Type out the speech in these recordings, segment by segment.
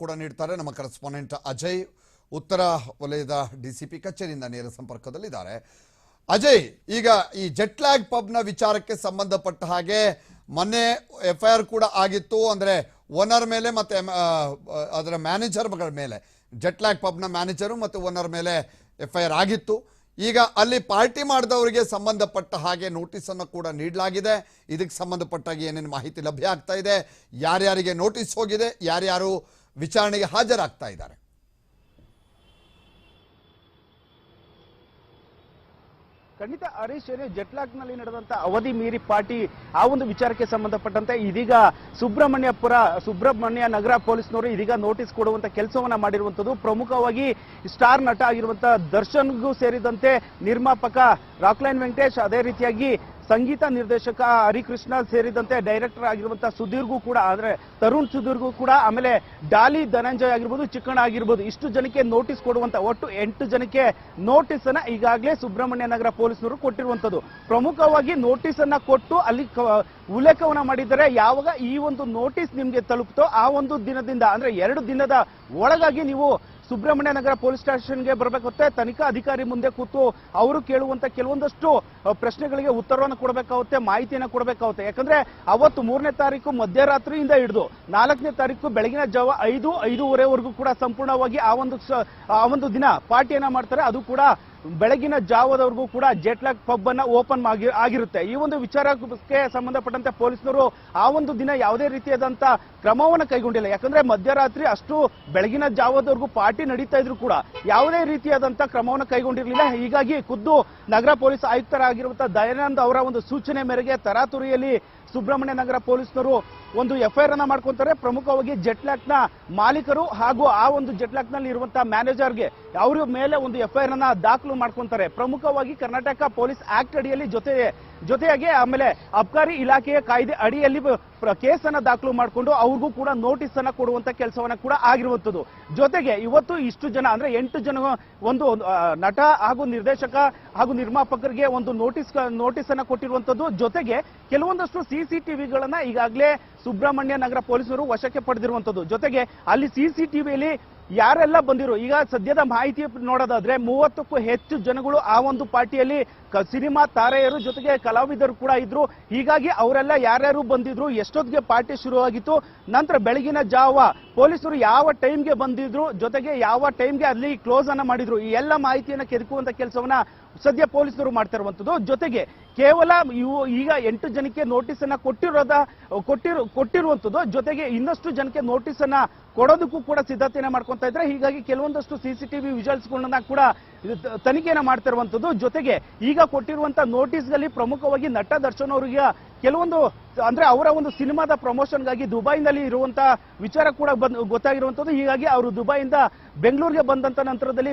ಕೂಡ ನೀಡ್ತಾರೆ. ನಮ್ಮ ಕರೆಸ್ಪಾಂಡೆಂಟ್ ಅಜಯ್ ಉತ್ತರ ವಲಯದ ಡಿಸಿಪಿ ಕಚೇರಿಯಿಂದ ನೇರ ಸಂಪರ್ಕದಲ್ಲಿದ್ದಾರೆ. ಅಜಯ್, ಈಗ ಈ ಜೆಟ್ಲ್ಯಾಗ್ ಪಬ್ನ ವಿಚಾರಕ್ಕೆ ಸಂಬಂಧಪಟ್ಟ ಹಾಗೆ ಮೊನ್ನೆ ಎಫ್ ಐ ಆರ್ ಕೂಡ ಆಗಿತ್ತು. ಅಂದ್ರೆ ಓನರ್ ಮೇಲೆ ಮತ್ತೆ ಅದರ ಮ್ಯಾನೇಜರ್ಗಳ ಮೇಲೆ ಜೆಟ್ಲ್ಯಾಗ್ ಪಬ್ನ ಮ್ಯಾನೇಜರು ಮತ್ತು ಓನರ್ ಮೇಲೆ ಎಫ್ ಐ ಆರ್ ಆಗಿತ್ತು. ಈಗ ಅಲ್ಲಿ ಪಾರ್ಟಿ ಮಾಡಿದವರಿಗೆ ಸಂಬಂಧಪಟ್ಟ ಹಾಗೆ ನೋಟಿಸನ್ನು ಕೂಡ ನೀಡಲಾಗಿದೆ. ಇದಕ್ಕೆ ಸಂಬಂಧಪಟ್ಟಾಗಿ ಏನೇನು ಮಾಹಿತಿ ಲಭ್ಯ ಆಗ್ತಾ ಇದೆ? ಯಾರ್ಯಾರಿಗೆ ನೋಟಿಸ್ ಹೋಗಿದೆ? ಯಾರ್ಯಾರು ವಿಚಾರಣೆಗೆ ಹಾಜರಾಗ್ತಾ ಇದ್ದಾರೆ. ಖಂಡಿತ ಹರೀಶ್ ಏನೇ ಜೆಟ್ಲಾಕ್ನಲ್ಲಿ ನಡೆದಂತ ಅವಧಿ ಮೀರಿ ಪಾರ್ಟಿ, ಆ ಒಂದು ವಿಚಾರಕ್ಕೆ ಸಂಬಂಧಪಟ್ಟಂತೆ ಇದೀಗ ಸುಬ್ರಹ್ಮಣ್ಯಪುರ, ಸುಬ್ರಹ್ಮಣ್ಯ ನಗರ ಪೊಲೀಸ್ನವರು ಇದೀಗ ನೋಟಿಸ್ ಕೊಡುವಂತ ಕೆಲಸವನ್ನ ಮಾಡಿರುವಂತದ್ದು ಪ್ರಮುಖವಾಗಿ ಸ್ಟಾರ್ ನಟ ಆಗಿರುವಂತಹ ದರ್ಶನ್ಗೂ ಸೇರಿದಂತೆ ನಿರ್ಮಾಪಕ ರಾಕ್ಲೈನ್ ವೆಂಕಟೇಶ್, ಅದೇ ರೀತಿಯಾಗಿ ಸಂಗೀತ ನಿರ್ದೇಶಕ ಹರಿಕೃಷ್ಣ ಸೇರಿದಂತೆ ಡೈರೆಕ್ಟರ್ ಆಗಿರುವಂತಹ ಸುಧೀರ್ಗೂ ಕೂಡ ಅಂದ್ರೆ ತರುಣ್ ಸುಧೀರ್ಗೂ ಕೂಡ, ಆಮೇಲೆ ಡಾಲಿ ಧನಂಜಯ್ ಆಗಿರ್ಬೋದು ಚಿಕ್ಕಣ ಆಗಿರ್ಬೋದು, ಇಷ್ಟು ಜನಕ್ಕೆ ನೋಟಿಸ್ ಕೊಡುವಂತ, ಒಟ್ಟು ಎಂಟು ಜನಕ್ಕೆ ನೋಟಿಸ್ ಅನ್ನ ಈಗಾಗಲೇ ಸುಬ್ರಹ್ಮಣ್ಯ ನಗರ ಪೊಲೀಸರು ಕೊಟ್ಟಿರುವಂತದ್ದು ಪ್ರಮುಖವಾಗಿ ನೋಟಿಸ್ ಅನ್ನ ಕೊಟ್ಟು ಅಲ್ಲಿ ಉಲ್ಲೇಖವನ್ನ ಮಾಡಿದರೆ ಯಾವಾಗ ಈ ಒಂದು ನೋಟಿಸ್ ನಿಮ್ಗೆ ತಲುಪ್ತೋ ಆ ಒಂದು ದಿನದಿಂದ, ಅಂದ್ರೆ ಎರಡು ದಿನದ ಒಳಗಾಗಿ ನೀವು ಸುಬ್ರಹ್ಮಣ್ಯ ನಗರ ಪೊಲೀಸ್ ಸ್ಟೇಷನ್ಗೆ ಬರಬೇಕಾಗುತ್ತೆ ತನಿಖಾ ಅಧಿಕಾರಿ ಮುಂದೆ ಕೂತು ಅವರು ಕೇಳುವಂತ ಕೆಲವೊಂದಷ್ಟು ಪ್ರಶ್ನೆಗಳಿಗೆ ಉತ್ತರವನ್ನು ಕೊಡಬೇಕಾಗುತ್ತೆ, ಮಾಹಿತಿಯನ್ನು ಕೊಡಬೇಕಾಗುತ್ತೆ. ಯಾಕಂದ್ರೆ ಅವತ್ತು ಮೂರನೇ ತಾರೀಕು ಮಧ್ಯರಾತ್ರಿಯಿಂದ ಹಿಡಿದು ನಾಲ್ಕನೇ ತಾರೀಕು ಬೆಳಗಿನ ಜಾವ ಐದು, ಐದೂವರೆವರೆಗೂ ಕೂಡ ಸಂಪೂರ್ಣವಾಗಿ ಆ ಒಂದು ಆ ಒಂದು ದಿನ ಪಾರ್ಟಿಯನ್ನ ಮಾಡ್ತಾರೆ. ಅದು ಕೂಡ ಬೆಳಗಿನ ಜಾವದವರೆಗೂ ಕೂಡ ಜೆಟ್ಲಾಕ್ ಪಬ್ ಅನ್ನ ಓಪನ್ ಆಗಿ, ಆಗಿರುತ್ತೆ. ಈ ಒಂದು ವಿಚಾರಕ್ಕೆ ಸಂಬಂಧಪಟ್ಟಂತೆ ಪೊಲೀಸರು ಆ ಒಂದು ದಿನ ಯಾವುದೇ ರೀತಿಯಾದಂತ ಕ್ರಮವನ್ನು ಕೈಗೊಂಡಿಲ್ಲ. ಯಾಕಂದ್ರೆ ಮಧ್ಯರಾತ್ರಿ ಅಷ್ಟು ಬೆಳಗಿನ ಜಾವದವರೆಗೂ ಪಾರ್ಟಿ ನಡೀತಾ ಇದ್ರು ಕೂಡ ಯಾವುದೇ ರೀತಿಯಾದಂತ ಕ್ರಮವನ್ನು ಕೈಗೊಂಡಿರಲಿಲ್ಲ. ಹೀಗಾಗಿ ಖುದ್ದು ನಗರ ಪೊಲೀಸ್ ಆಯುಕ್ತರಾಗಿರುವಂತಹ ದಯಾನಂದ್ ಅವರ ಒಂದು ಸೂಚನೆ ಮೇರೆಗೆ ತರಾತುರಿಯಲ್ಲಿ ಸುಬ್ರಹ್ಮಣ್ಯ ನಗರ ಪೊಲೀಸರು ಒಂದು ಎಫ್ಐಆರ್ ಅನ್ನ ಮಾಡ್ಕೊಂತಾರೆ. ಪ್ರಮುಖವಾಗಿ ಜೆಟ್ಲಾಕ್ನ ಮಾಲೀಕರು ಹಾಗೂ ಆ ಒಂದು ಜೆಟ್ಲಾಕ್ನಲ್ಲಿ ಇರುವಂತಹ ಮ್ಯಾನೇಜರ್ಗೆ ಅವ್ರ ಮೇಲೆ ಒಂದು ಎಫ್ಐಆರ್ ಅನ್ನ ದಾಖಲು ಮಾಡ್ಕೊಂತಾರೆ. ಪ್ರಮುಖವಾಗಿ ಕರ್ನಾಟಕ ಪೊಲೀಸ್ ಆಕ್ಟ್ ಅಡಿಯಲ್ಲಿ ಜೊತೆ, ಜೊತೆಯಾಗಿ ಆಮೇಲೆ ಅಬ್ಕಾರಿ ಇಲಾಖೆಯ ಕಾಯ್ದೆ ಅಡಿಯಲ್ಲಿ ಕೇಸ್ ಕೇಸನ್ನ ದಾಖಲು ಮಾಡಿಕೊಂಡು ಅವ್ರಿಗೂ ಕೂಡ ನೋಟಿಸ್ ಅನ್ನ ಕೊಡುವಂತ ಕೆಲಸವನ್ನ ಕೂಡ ಆಗಿರುವಂತದ್ದು ಜೊತೆಗೆ ಇವತ್ತು ಇಷ್ಟು ಜನ ಅಂದ್ರೆ ಎಂಟು ಜನ ಒಂದು ನಟ ಹಾಗೂ ನಿರ್ದೇಶಕ ಹಾಗೂ ನಿರ್ಮಾಪಕರಿಗೆ ಒಂದು ನೋಟಿಸ್ ನೋಟಿಸ್ ಅನ್ನ ಕೊಟ್ಟಿರುವಂತದ್ದು ಜೊತೆಗೆ ಕೆಲವೊಂದಷ್ಟು ಸಿಸಿಟಿವಿಗಳನ್ನ ಈಗಾಗಲೇ ಸುಬ್ರಹ್ಮಣ್ಯ ನಗರ ಪೊಲೀಸರು ವಶಕ್ಕೆ ಪಡೆದಿರುವಂತದ್ದು ಜೊತೆಗೆ ಅಲ್ಲಿ ಸಿಸಿಟಿವಿಯಲ್ಲಿ ಯಾರೆಲ್ಲ ಬಂದಿರು ಈಗ ಸದ್ಯದ ಮಾಹಿತಿ ನೋಡೋದಾದ್ರೆ ಮೂವತ್ತಕ್ಕೂ ಹೆಚ್ಚು ಜನಗಳು ಆ ಒಂದು ಪಾರ್ಟಿಯಲ್ಲಿ ಸಿನಿಮಾ ತಾರೆಯರು ಜೊತೆಗೆ ಕಲಾವಿದರು ಕೂಡ ಇದ್ರು. ಹೀಗಾಗಿ ಅವರೆಲ್ಲ ಯಾರ್ಯಾರು ಬಂದಿದ್ರು, ಎಷ್ಟೊತ್ತಿಗೆ ಪಾರ್ಟಿ ಶುರುವಾಗಿತ್ತು, ನಂತರ ಬೆಳಗಿನ ಜಾವ ಪೊಲೀಸರು ಯಾವ ಟೈಮ್ಗೆ ಬಂದಿದ್ರು, ಜೊತೆಗೆ ಯಾವ ಟೈಮ್ಗೆ ಅಲ್ಲಿ ಕ್ಲೋಸ್ ಅನ್ನ ಮಾಡಿದ್ರು, ಈ ಎಲ್ಲ ಮಾಹಿತಿಯನ್ನು ಕೆದಕುವಂತ ಕೆಲಸವನ್ನ ಸದ್ಯ ಪೊಲೀಸರು ಮಾಡ್ತಾ ಇರುವಂತದ್ದು. ಜೊತೆಗೆ ಕೇವಲ ಇವು ಈಗ ಎಂಟು ಜನಕ್ಕೆ ನೋಟಿಸ್ ಅನ್ನ ಕೊಟ್ಟಿರೋದ, ಕೊಟ್ಟಿರು ಕೊಟ್ಟಿರುವಂಥದ್ದು ಜೊತೆಗೆ ಇನ್ನಷ್ಟು ಜನಕ್ಕೆ ನೋಟಿಸ್ ಅನ್ನ ಕೊಡೋದಕ್ಕೂ ಕೂಡ ಸಿದ್ಧತೆಯನ್ನ ಮಾಡ್ಕೊತಾ ಇದ್ದಾರೆ ಹೀಗಾಗಿ ಕೆಲವೊಂದಷ್ಟು ಸಿ ವಿಜುವಲ್ಸ್ಗಳನ್ನ ಕೂಡ ಇದು ಕೂಡ ತನಿಖೆಯನ್ನ ಮಾಡ್ತಾ ಇರುವಂಥದ್ದು ಜೊತೆಗೆ ಈಗ ಕೊಟ್ಟಿರುವಂತ ನೋಟಿಸ್ಗಳಲ್ಲಿ ಪ್ರಮುಖವಾಗಿ ನಟ ದರ್ಶನ್ ಅವರಿಗೆ ಕೆಲವೊಂದು ಅಂದ್ರೆ ಅವರ ಒಂದು ಸಿನಿಮಾದ ಪ್ರಮೋಷನ್ಗಾಗಿ ದುಬೈನಲ್ಲಿ ಇರುವಂತ ವಿಚಾರ ಕೂಡ ಬಂದು, ಗೊತ್ತಾಗಿರುವಂತದ್ದು. ಹೀಗಾಗಿ ಅವರು ದುಬೈಯಿಂದ ಬೆಂಗಳೂರಿಗೆ ಬಂದಂತ ನಂತರದಲ್ಲಿ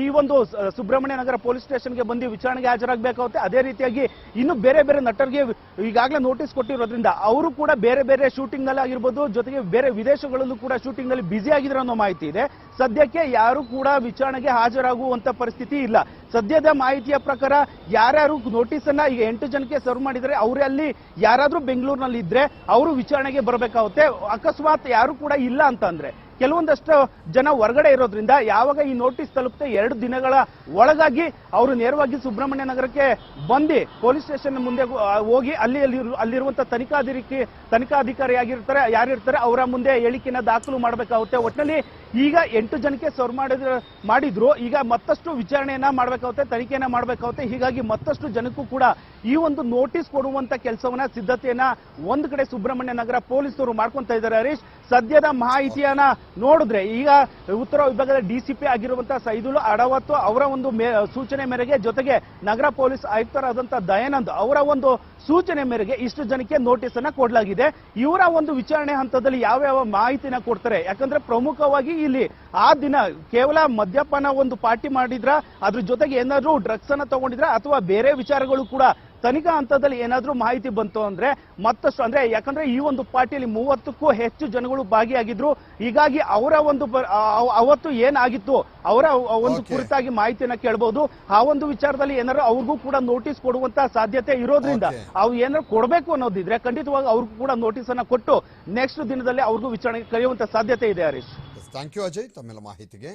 ಈ ಒಂದು ಸುಬ್ರಹ್ಮಣ್ಯ ನಗರ ಪೊಲೀಸ್ ಸ್ಟೇಷನ್ಗೆ ಬಂದು ವಿಚಾರಣೆಗೆ ಹಾಜರಾಗಬೇಕಾಗುತ್ತೆ. ಅದೇ ರೀತಿಯಾಗಿ ಇನ್ನು ಬೇರೆ ಬೇರೆ ನಟರಿಗೆ ಈಗಾಗಲೇ ನೋಟಿಸ್ ಕೊಟ್ಟಿರೋದ್ರಿಂದ ಅವರು ಕೂಡ ಬೇರೆ ಬೇರೆ ಶೂಟಿಂಗ್ನಲ್ಲಿ ಆಗಿರ್ಬೋದು, ಜೊತೆಗೆ ಬೇರೆ ವಿದೇಶಗಳಲ್ಲೂ ಕೂಡ ಶೂಟಿಂಗ್ನಲ್ಲಿ ಬ್ಯುಸಿ ಆಗಿದ್ರು ಅನ್ನೋ ಮಾಹಿತಿ ಇದೆ. ಸದ್ಯಕ್ಕೆ ಯಾರು ಕೂಡ ವಿಚಾರಣೆಗೆ ಹಾಜರಾಗುವಂತ ಪರಿಸ್ಥಿತಿ ಇಲ್ಲ. ಸದ್ಯದ ಮಾಹಿತಿಯ ಪ್ರಕಾರ ಯಾರ್ಯಾರು ನೋಟಿಸ್ ಅನ್ನ ಈಗ ಎಂಟು ಜನಕ್ಕೆ ಸರ್ವ್ ಮಾಡಿದರೆ ಅವರೇ ಅಲ್ಲಿ ಯಾರಾದ್ರೂ ಬೆಂಗಳೂರಿನಲ್ಲಿ ಇದ್ರೆ ಅವರು ವಿಚಾರಣೆಗೆ ಬರಬೇಕಾಗುತ್ತೆ. ಅಕಸ್ಮಾತ್ ಯಾರು ಕೂಡ ಇಲ್ಲ ಅಂತಂದ್ರೆ ಕೆಲವೊಂದಷ್ಟು ಜನ ಹೊರಗಡೆ ಇರೋದ್ರಿಂದ ಯಾವಾಗ ಈ ನೋಟಿಸ್ ತಲುಪುತ್ತೆ ಎರಡು ದಿನಗಳ ಒಳಗಾಗಿ ಅವರು ನೇರವಾಗಿ ಸುಬ್ರಹ್ಮಣ್ಯ ನಗರಕ್ಕೆ ಬಂದು ಪೊಲೀಸ್ ಸ್ಟೇಷನ್ ಮುಂದೆ ಹೋಗಿ ಅಲ್ಲಿ ಅಲ್ಲಿ ಅಲ್ಲಿರುವಂತಹ ತನಿಖಾಧಿಕಾರಿ ತನಿಖಾಧಿಕಾರಿ ಆಗಿರ್ತಾರೆ ಯಾರಿರ್ತಾರೆ, ಅವರ ಮುಂದೆ ಹೇಳಿಕೆನ ದಾಖಲು ಮಾಡಬೇಕಾಗುತ್ತೆ. ಒಟ್ಟಿನಲ್ಲಿ ಈಗ ಎಂಟು ಜನಕ್ಕೆ ಸರ್ವ್ ಮಾಡಿದ್ರ ಮಾಡಿದ್ರು. ಈಗ ಮತ್ತಷ್ಟು ವಿಚಾರಣೆಯನ್ನ ಮಾಡಬೇಕಾಗುತ್ತೆ, ತನಿಖೆಯನ್ನ ಮಾಡಬೇಕಾಗುತ್ತೆ. ಹೀಗಾಗಿ ಮತ್ತಷ್ಟು ಜನಕ್ಕೂ ಕೂಡ ಈ ಒಂದು ನೋಟಿಸ್ ಕೊಡುವಂತ ಕೆಲಸವನ್ನ, ಸಿದ್ಧತೆಯನ್ನ ಒಂದ್ ಕಡೆ ಸುಬ್ರಹ್ಮಣ್ಯ ನಗರ ಪೊಲೀಸರು ಮಾಡ್ಕೊಂತ ಇದ್ದಾರೆ ಹರೀಶ್. ಸದ್ಯದ ಮಾಹಿತಿಯನ್ನ ನೋಡಿದ್ರೆ ಈಗ ಉತ್ತರ ವಿಭಾಗದ ಡಿಸಿಪಿ ಆಗಿರುವಂತಹ ಸೈದುಲ್ ಅಡವತ್ತು ಅವರ ಒಂದು ಸೂಚನೆ ಮೇರೆಗೆ ಜೊತೆಗೆ ನಗರ ಪೊಲೀಸ್ ಆಯುಕ್ತರಾದಂತಹ ದಯಾನಂದ್ ಅವರ ಒಂದು ಸೂಚನೆ ಮೇರೆಗೆ ಇಷ್ಟು ಜನಕ್ಕೆ ನೋಟಿಸ್ ಅನ್ನ ಕೊಡಲಾಗಿದೆ. ಇವರ ಒಂದು ವಿಚಾರಣೆ ಹಂತದಲ್ಲಿ ಯಾವ ಯಾವ ಮಾಹಿತಿನ ಕೊಡ್ತಾರೆ? ಯಾಕಂದ್ರೆ ಪ್ರಮುಖವಾಗಿ ಇಲ್ಲಿ ಆ ದಿನ ಕೇವಲ ಮದ್ಯಪಾನ ಒಂದು ಪಾರ್ಟಿ ಮಾಡಿದ್ರ, ಅದ್ರ ಜೊತೆಗೆ ಏನಾದ್ರು ಡ್ರಗ್ಸ್ ಅನ್ನ ತಗೊಂಡಿದ್ರ ಅಥವಾ ಬೇರೆ ವಿಚಾರಗಳು ಕೂಡ ತನಿಖಾ ಹಂತದಲ್ಲಿ ಏನಾದ್ರೂ ಮಾಹಿತಿ ಬಂತು ಅಂದ್ರೆ ಮತ್ತಷ್ಟು ಅಂದ್ರೆ ಯಾಕಂದ್ರೆ ಈ ಒಂದು ಪಾರ್ಟಿಯಲ್ಲಿ ಮೂವತ್ತಕ್ಕೂ ಹೆಚ್ಚು ಜನಗಳು ಭಾಗಿಯಾಗಿದ್ರು. ಹೀಗಾಗಿ ಅವರ ಒಂದು ಅವತ್ತು ಏನಾಗಿತ್ತು ಅವರ ಒಂದು ಕುರಿತಾಗಿ ಮಾಹಿತಿಯನ್ನ ಕೇಳಬಹುದು ಆ ಒಂದು ವಿಚಾರದಲ್ಲಿ ಏನಾದ್ರು ಅವ್ರಿಗೂ ಕೂಡ ನೋಟಿಸ್ ಕೊಡುವಂತ ಸಾಧ್ಯತೆ ಇರೋದ್ರಿಂದ ಅವ್ರು ಅವು ಏನಾದ್ರು ಕೊಡಬೇಕು ಅನ್ನೋದಿದ್ರೆ ಖಂಡಿತವಾಗಿ ಅವ್ರಿಗೂ ಕೂಡ ನೋಟಿಸ್ ಅನ್ನ ಕೊಟ್ಟು ನೆಕ್ಸ್ಟ್ ದಿನದಲ್ಲಿ ಅವ್ರಿಗೂ ವಿಚಾರಣೆ ಕರೆಯುವಂತ ಸಾಧ್ಯತೆ ಇದೆ ಹರೀಶ್. ಥ್ಯಾಂಕ್ ಯು ಅಜಯ್ ತಮ್ಮೆಲ್ಲ ಮಾಹಿತಿಗೆ.